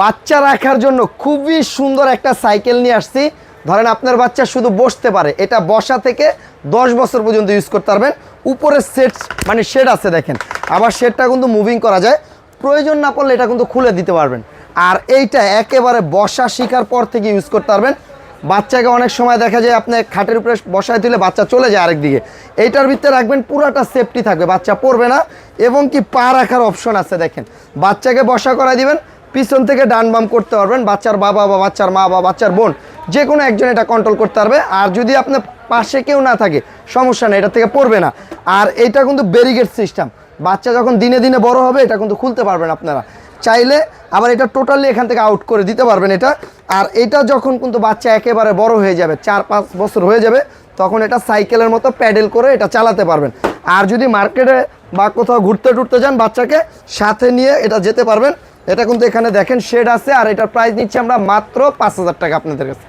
বাচ্চা রাখার জন্য খুবই সুন্দর একটা সাইকেল নিয়ে আসছি। ধরেন আপনার বাচ্চা শুধু বসতে পারে, এটা বসা থেকে দশ বছর পর্যন্ত ইউজ করতে পারবেন। উপরে সেট মানে শেড আছে দেখেন। আবার শেডটা কিন্তু মুভিং করা যায়। প্রয়োজন না পড়লে এটা কিন্তু খুলে দিতে পারবেন। আর এইটা একেবারে বসা শিকার পর থেকে ইউজ করতে পারবেন। বাচ্চাকে অনেক সময় দেখা যায় আপনি খাটের উপরে বসায় দিলে বাচ্চা চলে যায় আরেকদিকে। এইটার ভিতরে রাখবেন, পুরাটা সেফটি থাকবে, বাচ্চা পড়বে না। এবং কি পা রাখার অপশন আছে দেখেন। বাচ্চাকে বসা করাই দিবেন পিছন থেকে ডান বাম করতে পারবেন, বাচ্চার বাবা বা বাচ্চার মা বা বাচ্চার বোন যে কোনো একজন এটা কন্ট্রোল করতে পারবে। আর যদি আপনার পাশে কেউ না থাকে, সমস্যা নেই, এটা থেকে পড়বে না। আর এটা কিন্তু ব্যারিগেড সিস্টেম বাচ্চা যখন দিনে দিনে বড় হবে, এটা কিন্তু খুলতে পারবেন আপনারা। চাইলে আবার এটা টোটালি এখান থেকে আউট করে দিতে পারবেন এটা। আর এটা যখন কিন্তু বাচ্চা একেবারে বড় হয়ে যাবে, চার পাঁচ বছর হয়ে যাবে, তখন এটা সাইকেলের মতো প্যাডেল করে এটা চালাতে পারবেন। আর যদি মার্কেটে বা কোথাও ঘুরতে টুরতে যান বাচ্চাকে, সাথে নিয়ে এটা যেতে পারবেন। এটা কিন্তু এখানে দেখেন শেড আছে, আর এটার প্রাইস নিচ্ছি আমরা মাত্র পাঁচ হাজার টাকা আপনাদের কাছে।